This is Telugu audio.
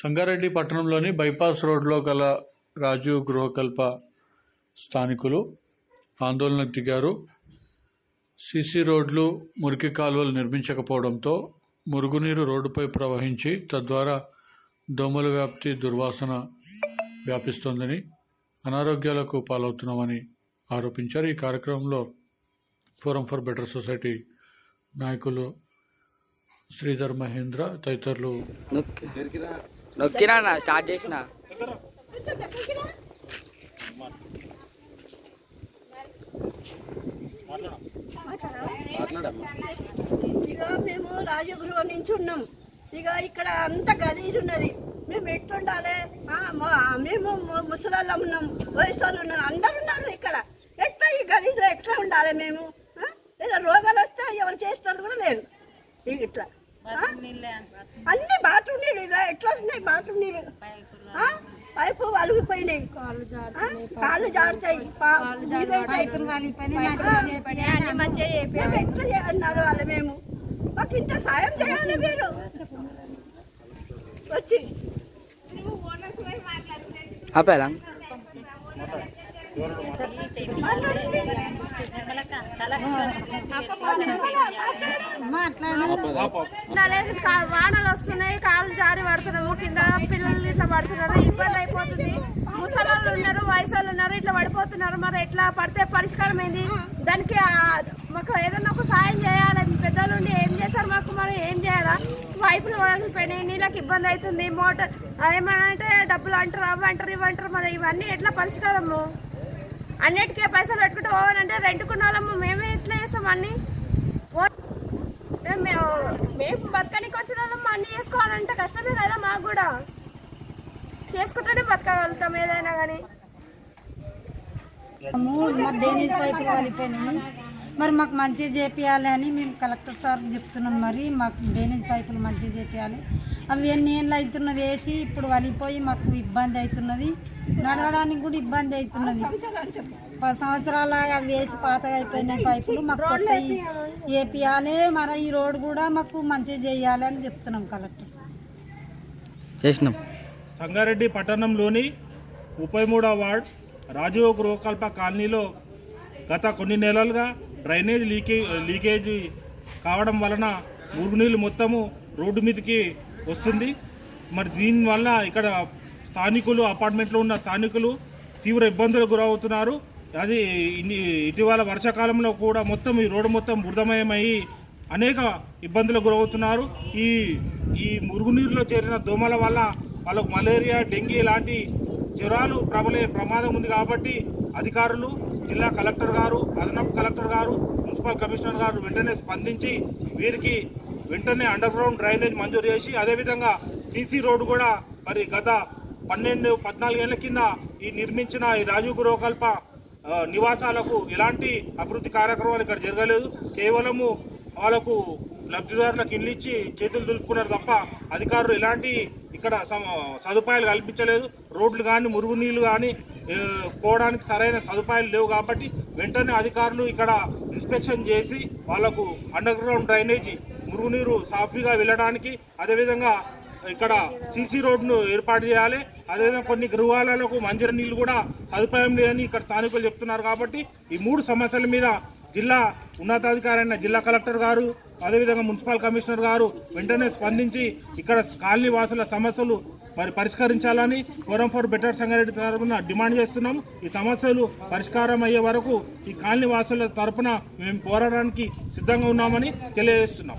సంగారెడ్డి పట్టణంలోని బైపాస్ రోడ్లో గల రాజు గృహకల్ప స్థానికులు ఆందోళనకు దిగారు. సీసీ రోడ్లు మురికి కాలువలు నిర్మించకపోవడంతో మురుగునీరు రోడ్డుపై ప్రవహించి తద్వారా దోమల వ్యాప్తి దుర్వాసన వ్యాపిస్తోందని అనారోగ్యాలకు పాలవుతున్నామని ఆరోపించారు. ఈ కార్యక్రమంలో ఫోరం ఫర్ బెటర్ సొసైటీ నాయకులు శ్రీధర్ మహేంద్ర తదితరులు నొక్కినా స్టార్ట్ చేసిన ఇక మేము రాజగృహం నుంచి ఉన్నాం ఇక ఇక్కడ అంత గలీజ్ ఉన్నది మేము ఎట్లుండాలి మేము ముసలాళ్ళం ఉన్నాం వయసు వాళ్ళు ఉన్నారు అందరు ఉన్నారు ఇక్కడ ఎట్లా ఈ గలీజ్ ఎట్లా ఉండాలి మేము? ఏదో రోగాలు వస్తే ఎవరు చేసేటోళ్ళు కూడా లేరు ఇక ఇట్లా? అన్ని ఎట్లా వస్తున్నాయి బాత్రూమ్ నీళ్ళు? పైపు వలిగిపోయినాయి ఆ? కాళ్ళు జారుతాయి. ఎట్లా చేయాలి నడవాలి మేము? మాకు ఇంత సాయం చేయాలి మీరు? వచ్చి. ఆపేలా? వానలు వస్తున్నాయి కాళ్ళు జారి పడుతున్నాము కింద పిల్లలు ఇట్లా పడుతున్నారు ఇబ్బంది అయిపోతుంది ముసలాళ్ళు ఉన్నారు వయసు ఉన్నారు ఇట్లా పడిపోతున్నారు మరి ఎట్లా పడితే పరిష్కారం ఏంది దానికి మాకు ఏదైనా ఒక సాయం చేయాలి పెద్దలు ఏం చేస్తారు మాకు మనం ఏం చేయాలా పైపులు వదిలిపోయినాయి నీళ్ళకి ఇబ్బంది అవుతుంది మోటార్ ఏమంటే డబ్బులు అంటారు అవి అంటారు ఇవి అంటారు మరి ఇవన్నీ ఎట్లా పరిష్కారము అన్నిటికే పైసలు పెట్టుకుంటూ పోవాలంటే రెంట్కున్న వాళ్ళము మేమే ఎట్లా చేస్తాం అన్ని? మేము మేము బతకనికి వచ్చిన వాళ్ళము అన్ని చేసుకోవాలంటే కష్టమే కదా మాకు కూడా. చేసుకుంటూనే బతకగలుగుతాం ఏదైనా కానీ. మధ్య పైపులు మరి మాకు మంచిగా చేపియాలి అని మేము కలెక్టర్ సార్ చెప్తున్నాం మరి మాకు డ్రైనేజ్ పైపులు మంచిగా చేపియాలి. అవి ఎన్ని ఏళ్ళు అవుతున్నది వేసి ఇప్పుడు వలిపోయి మాకు ఇబ్బంది అవుతున్నది. నడవడానికి కూడా ఇబ్బంది అవుతున్నది. పది సంవత్సరాల అవి వేసి పాతగా అయిపోయినాయి పైపులు మాకు కొత్తవి వేపియాలి మరి ఈ రోడ్డు కూడా మాకు మంచిగా చేయాలి అని చెప్తున్నాం కలెక్టర్. చేసినాం. సంగారెడ్డి పట్టణంలోని ముప్పై మూడవ వార్డ్ రాజీవ్ గృహకల్ప కాలనీలో గత కొన్ని నెలలుగా డ్రైనేజ్ లీకే లీకేజ్ కావడం వలన మురుగునీళ్ళు మొత్తము రోడ్డు మీదకి వస్తుంది. మరి దీనివల్ల ఇక్కడ స్థానికులు అపార్ట్మెంట్లో ఉన్న స్థానికులు తీవ్ర ఇబ్బందులకు గురవుతున్నారు. అది ఇటీవల వర్షాకాలంలో కూడా మొత్తం ఈ రోడ్డు మొత్తం బురదమయమై అనేక ఇబ్బందులకు గురవుతున్నారు. ఈ ఈ మురుగునీరులో చేరిన దోమల వల్ల వాళ్ళకు మలేరియా డెంగీ లాంటి జ్వరాలు ప్రబలే ప్రమాదం ఉంది కాబట్టి అధికారులు జిల్లా కలెక్టర్ గారు అదనపు కలెక్టర్ గారు మున్సిపల్ కమిషనర్ గారు వెంటనే స్పందించి వీరికి వెంటనే అండర్ గ్రౌండ్ డ్రైనేజ్ మంజూరు చేసి అదేవిధంగా సీసీ రోడ్డు కూడా మరి గత పన్నెండు పద్నాలుగేళ్ళ కింద ఈ నిర్మించిన ఈ రాజీవ్ గృహకల్ప నివాసాలకు ఎలాంటి అభివృద్ధి కార్యక్రమాలు ఇక్కడ జరగలేదు. కేవలము వాళ్ళకు లబ్ధిదారులకు ఇల్లు ఇచ్చి చేతులు దులుపుకున్నారు తప్ప అధికారులు ఎలాంటి ఇక్కడ సదుపాయాలు కల్పించలేదు. రోడ్లు కానీ మురుగునీళ్ళు కానీ పోవడానికి సరైన సదుపాయాలు లేవు కాబట్టి వెంటనే అధికారులు ఇక్కడ ఇన్స్పెక్షన్ చేసి వాళ్ళకు అండర్ గ్రౌండ్ డ్రైనేజీ మురుగునీరు సాఫీగా వెళ్ళడానికి అదేవిధంగా ఇక్కడ సీసీ రోడ్ను ఏర్పాటు చేయాలి. అదేవిధంగా కొన్ని గృహాలకు మంజర నీళ్ళు కూడా సదుపాయం లేదని ఇక్కడ స్థానికులు చెప్తున్నారు కాబట్టి ఈ మూడు సమస్యల మీద జిల్లా ఉన్నతాధికారి అయిన జిల్లా కలెక్టర్ గారు అదేవిధంగా మున్సిపల్ కమిషనర్ గారు వెంటనే స్పందించి ఇక్కడ కాలనీ వాసుల సమస్యలు మరి పరిష్కరించాలని ఫోరం ఫర్ బెటర్ సంగారెడ్డి తరఫున డిమాండ్ చేస్తున్నాం. ఈ సమస్యలు పరిష్కారం అయ్యే వరకు ఈ కాలనీ వాసుల తరఫున మేము పోరాడడానికి సిద్ధంగా ఉన్నామని తెలియజేస్తున్నాం.